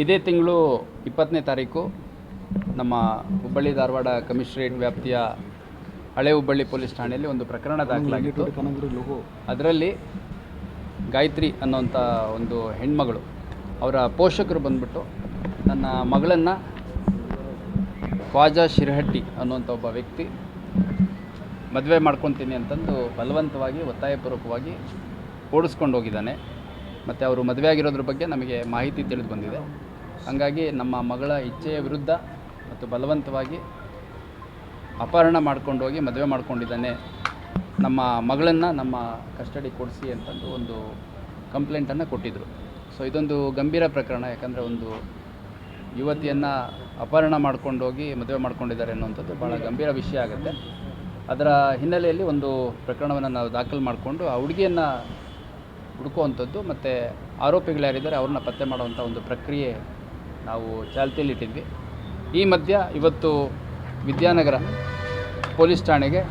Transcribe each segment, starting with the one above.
ಇದೇ ತಿಂಗಳು ಇಪ್ಪತ್ತನೇ ತಾರೀಕು ನಮ್ಮ ಹುಬ್ಬಳ್ಳಿ ಧಾರವಾಡ ಕಮಿಷನರೇಟ್ ವ್ಯಾಪ್ತಿಯ ಹಳೆ ಹುಬ್ಬಳ್ಳಿ ಪೊಲೀಸ್ ಠಾಣೆಯಲ್ಲಿ ಒಂದು ಪ್ರಕರಣ ದಾಖಲಾಗಿತ್ತು. ಅದರಲ್ಲಿ ಗಾಯತ್ರಿ ಅನ್ನೋಂಥ ಒಂದು ಹೆಣ್ಮಗಳು ಅವರ ಪೋಷಕರು ಬಂದ್ಬಿಟ್ಟು ನನ್ನ ಮಗಳನ್ನು ಖ್ವಾಜಾ ಶಿರಹಟ್ಟಿ ಅನ್ನುವಂಥ ಒಬ್ಬ ವ್ಯಕ್ತಿ ಮದುವೆ ಮಾಡ್ಕೊತೀನಿ ಅಂತಂದು ಬಲವಂತವಾಗಿ ಒತ್ತಾಯಪೂರ್ವಕವಾಗಿ ಓಡಿಸ್ಕೊಂಡು ಹೋಗಿದ್ದಾನೆ. ಮತ್ತು ಅವರು ಮದುವೆ ಆಗಿರೋದ್ರ ಬಗ್ಗೆ ನಮಗೆ ಮಾಹಿತಿ ತಿಳಿದು ಬಂದಿದೆ. ಹಾಗಾಗಿ ನಮ್ಮ ಮಗಳ ಇಚ್ಛೆಯ ವಿರುದ್ಧ ಮತ್ತು ಬಲವಂತವಾಗಿ ಅಪಹರಣ ಮಾಡ್ಕೊಂಡು ಹೋಗಿ ಮದುವೆ ಮಾಡ್ಕೊಂಡಿದ್ದಾನೆ. ನಮ್ಮ ಮಗಳನ್ನು ನಮ್ಮ ಕಸ್ಟಡಿ ಕೊಡಿಸಿ ಅಂತಂದು ಒಂದು ಕಂಪ್ಲೇಂಟನ್ನು ಕೊಟ್ಟಿದ್ದರು ಸೊ ಇದೊಂದು ಗಂಭೀರ ಪ್ರಕರಣ, ಯಾಕಂದರೆ ಒಂದು ಯುವತಿಯನ್ನು ಅಪಹರಣ ಮಾಡ್ಕೊಂಡು ಹೋಗಿ ಮದುವೆ ಮಾಡ್ಕೊಂಡಿದ್ದಾರೆ ಅನ್ನುವಂಥದ್ದು ಭಾಳ ಗಂಭೀರ ವಿಷಯ ಆಗುತ್ತೆ. ಅದರ ಹಿನ್ನೆಲೆಯಲ್ಲಿ ಒಂದು ಪ್ರಕರಣವನ್ನು ನಾವು ದಾಖಲು ಮಾಡಿಕೊಂಡು ಆ ಹುಡುಗಿಯನ್ನು ಹುಡುಕುವಂಥದ್ದು ಮತ್ತು ಆರೋಪಿಗಳು ಯಾರಿದ್ದಾರೆ ಅವ್ರನ್ನ ಪತ್ತೆ ಮಾಡುವಂಥ ಒಂದು ಪ್ರಕ್ರಿಯೆ ನಾವು ಚಾಲ್ತಿಯಲ್ಲಿಟ್ಟಿದ್ವಿ. ಈ ಮಧ್ಯ ಇವತ್ತು ವಿದ್ಯಾನಗರ ಪೊಲೀಸ್ ಠಾಣೆಗೆ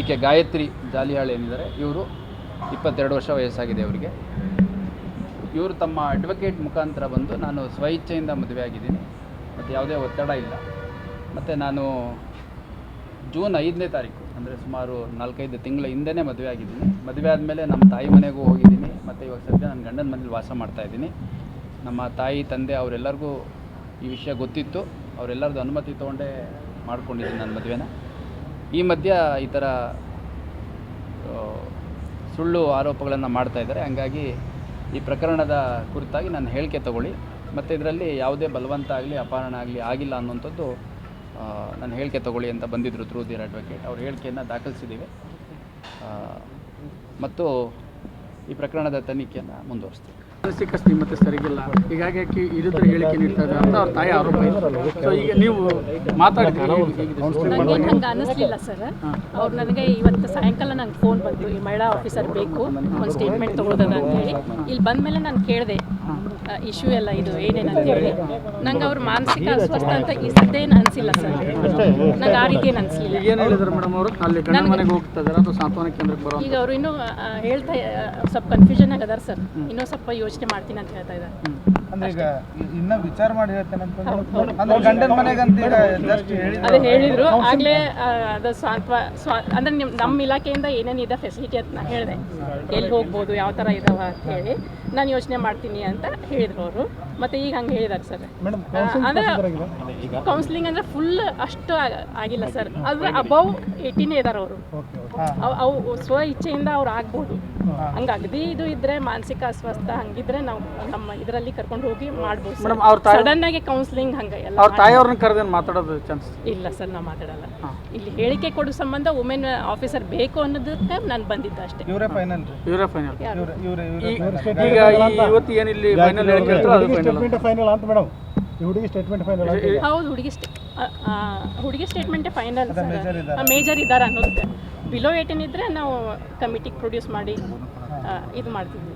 ಈಕೆ ಗಾಯತ್ರಿ ಜಾಲಿಯಾಳ್ ಏನಿದ್ದಾರೆ, ಇವರು ಇಪ್ಪತ್ತೆರಡು ವರ್ಷ ವಯಸ್ಸಾಗಿದೆ ಅವರಿಗೆ. ಇವರು ತಮ್ಮ ಅಡ್ವೊಕೇಟ್ ಮುಖಾಂತರ ಬಂದು ನಾನು ಸ್ವಇಚ್ಛೆಯಿಂದ ಮದುವೆ ಆಗಿದ್ದೀನಿ ಮತ್ತು ಯಾವುದೇ ಒತ್ತಡ ಇಲ್ಲ. ಮತ್ತು ನಾನು ಜೂನ್ ಐದನೇ ತಾರೀಕು, ಅಂದರೆ ಸುಮಾರು ನಾಲ್ಕೈದು ತಿಂಗಳ ಹಿಂದೆನೇ ಮದುವೆ ಆಗಿದ್ದೀನಿ. ಮದುವೆ ಆದಮೇಲೆ ನಮ್ಮ ತಾಯಿ ಮನೆಗೂ ಹೋಗಿದ್ದೀನಿ. ಮತ್ತು ಇವಾಗ ಸದ್ಯ ನನ್ನ ಗಂಡನ ಮನೇಲಿ ವಾಸ ಮಾಡ್ತಾ ಇದ್ದೀನಿ. ನಮ್ಮ ತಾಯಿ, ತಂದೆ ಅವರೆಲ್ಲರಿಗೂ ಈ ವಿಷಯ ಗೊತ್ತಿತ್ತು. ಅವರೆಲ್ಲರದ್ದು ಅನುಮತಿ ತೊಗೊಂಡೇ ಮಾಡ್ಕೊಂಡಿದ್ದೀನಿ ನನ್ನ ಮದುವೆನ. ಈ ಮಧ್ಯ ಈ ಥರ ಸುಳ್ಳು ಆರೋಪಗಳನ್ನು ಮಾಡ್ತಾ ಇದ್ದಾರೆ. ಹಂಗಾಗಿ ಈ ಪ್ರಕರಣದ ಕುರಿತಾಗಿ ನಾನು ಹೇಳಿಕೆ ತಗೊಳ್ಳಿ. ಮತ್ತು ಇದರಲ್ಲಿ ಯಾವುದೇ ಬಲವಂತ ಆಗಲಿ, ಅಪಹರಣ ಆಗಲಿ ಆಗಿಲ್ಲ ಅನ್ನುವಂಥದ್ದು ಆ, ನಾನು ಹೇಳಿಕೆ ತಗೊಳ್ಳಿ ಅಂತ ಬಂದಿದ್ದರು ಥ್ರೂ ದಿಯರ್ ಅಡ್ವೊಕೇಟ್ ಅವ್ರ ಹೇಳಿಕೆಯನ್ನು ದಾಖಲಿಸಿದ್ದೀವಿ. ಮತ್ತು ಈ ಪ್ರಕರಣದ ತನಿಖೆಯನ್ನು ಮುಂದುವರಿಸ್ತೀವಿ. ಮಾನಸಿಕ ಸ್ಥಿಮತೆ ಸರಿಗಿಲ್ಲ. ಹೀಗಾಗಿ ಆಕೆ ಇರಿದ್ರೆ ಹೇಳಿಕೆ ನೀಡ್ತಾರೆ ಅಂತ ಅವ್ರ ತಾಯಿ ಆರೋಪ ಇದೆ ಸೊ ಈಗ ನೀವು ಮಾತಾಡ್ತೀರಿ ಹಂಗೆ ಅನ್ನಿಸ್ಲಿಲ್ಲ ಸರ್. ಅವ್ರು ನನಗೆ ಇವತ್ತು ಸಾಯಂಕಾಲ ನಂಗೆ ಫೋನ್ ಬಂತು ಈ ಮಹಿಳಾ ಆಫೀಸರ್ ಬೇಕು ಒಂದು ಸ್ಟೇಟ್ಮೆಂಟ್ ತೊಗೊಳ್ತದ ಅಂತ ಹೇಳಿ ಇಲ್ಲಿ ಬಂದ ಮೇಲೆ ನಾನು ಕೇಳಿದೆ ಇಶ್ಯೂ ಎಲ್ಲ ಇದು ಏನೇನು ಅಂತೇಳಿ. ನಂಗೆ ಅವ್ರ ಮಾನಸಿಕ ಅಸ್ವಸ್ಥ ಅಂತ ಈ ಸದ್ದೇನು ಅನಿಸಿಲ್ಲ ಸರ್. ನಂಗೆ ಆ ರೀತಿ ಏನು ಅನಿಸಿಲ್ಲ ಈಗ ಏನು ಹೇಳಿದ್ರು ಮೇಡಮ್ ಅವರು? ಅಲ್ಲಿ ಗಂಡ ಮನೆಗೆ ಹೋಗ್ತಾ ಇದ್ದಾರೆ ಅಥವಾ ಸಾಂತ್ವನ ಕೇಂದ್ರಕ್ಕೆ ಬರೋ ಈಗ ಅವರು ಇನ್ನೂ ಹೇಳ್ತಾ ಸ್ವಲ್ಪ ಕನ್ಫ್ಯೂಷನ್ ಆಗದಾರ ಸರ್. ಇನ್ನೂ ಸ್ವಲ್ಪ ಯೋಚನೆ ಮಾಡ್ತೀನಿ ಅಂತ ಹೇಳ್ತಾ ಇದ್ದಾರೆ. ಅಂದ್ರೆ ಈಗ ಇನ್ನ ವಿಚಾರ ಮಾಡಿ ಹೇಳ್ತೇನೆ ಅಂತಂದ್ರೆ ಅಂದ್ರೆ ಗಂಡನ ಮನೆಗಂತ ಈಗ ಜಸ್ಟ್ ಹೇಳಿದ್ರು. ಅದೇ ಹೇಳಿದ್ರು. ಆಗ್ಲೇ ಅದು ಸ್ವಾತ್ವ ಸ್ವಾ ಅಂದ್ರೆ ನಿಮ್ ನಮ್ಮ ಇಲಾಖೆಯಿಂದ ಇದೆ ಫೆಸಿಲಿಟಿ ಅಂತ ನಾನು ಹೇಳಿದೆ. ಎಲ್ಲಿ ಹೋಗ್ಬೋದು ಯಾವ ತರ ಇದಾವ ಅಂತ ಹೇಳಿ ನಾನು ಯೋಚನೆ ಮಾಡ್ತೀನಿ ಅಂತ ಹೇಳಿದ್ರು ಅವರು. ಮತ್ತೆ ಈಗ ಹಂಗೆ ಹೇಳಿದಾರೆ ಸರ್. ಅಂದ್ರೆ ಕೌನ್ಸಿಲಿಂಗ್ ಅಂದ್ರೆ ಫುಲ್ ಅಷ್ಟು ಆಗಿಲ್ಲ ಸರ್. ಅದ್ರ ಅಬೌವ್ ಏಯ್ಟೀನೇ ಇದಾರೆ ಅವರು. ಅವು ಸ್ವ ಇಚ್ಛೆಯಿಂದ ಅವ್ರು ಆಗ್ಬೋದು. ಹಂಗೆ ಅಗದಿ ಇದು ಇದ್ರೆ ಮಾನಸಿಕ ಅಸ್ವಸ್ಥ ಹಂಗಿದ್ರೆ ನಾವು ನಮ್ಮ ಇದರಲ್ಲಿ ಕರ್ಕೊಂಡು ಹೋಗಿ ಮಾಡ್ಬೋದು ಮೇಡಮ್ ಅವ್ರ ತಾಯಿ ಸಡನ್ ಆಗಿ ಕೌನ್ಸಿಲಿಂಗ್ ಹಂಗೆ ಎಲ್ಲ ಅವ್ರ ತಾಯಿಯವ್ರನ್ನ ಕರೆದೇನು ಮಾತಾಡೋದು ಚಾನ್ಸ್ ಇಲ್ಲ ಸರ್ ನಾವು ಮಾತಾಡಲ್ಲ. ಇಲ್ಲಿ ಹೇಳಿಕೆ ಕೊಡೋ ಸಂಬಂಧ ವುಮೆನ್ ಆಫೀಸರ್ ಬೇಕು ಅನ್ನೋದಕ್ಕೆ ನಾನು ಬಂದಿದ್ದೆ ಅಷ್ಟೇ. ಇವರೇ ಫೈನಲ್ ಇವರೇ ಫೈನಲ್ ಈಗ ಈ ಇವತ್ತು ಏನಿಲ್ಲಿ ಫೈನಲ್ ಹೇಳಿಕೆ ಅದು ಫೈನಲ್ ಅಂತ ಮೇಡಮ್. ಹುಡುಗಿ ಸ್ಟೇಟ್ಮೆಂಟ್ ಫೈನಲ್ ಹೌದು ಹುಡುಗಿ ಸ್ಟೇ ಹುಡುಗಿ ಸ್ಟೇಟ್ಮೆಂಟೇ ಫೈನಲ್ ಮೇಜರ್ ಇದ್ದಾರೆ ಅನ್ನೋದಕ್ಕೆ. ಬಿಲೋ ಏಟೀನ್ ಇದ್ರೆ ನಾವು ಕಮಿಟಿಗೆ ಪ್ರೊಡ್ಯೂಸ್ ಮಾಡಿ ಇದು ಮಾಡ್ತಿದ್ವಿ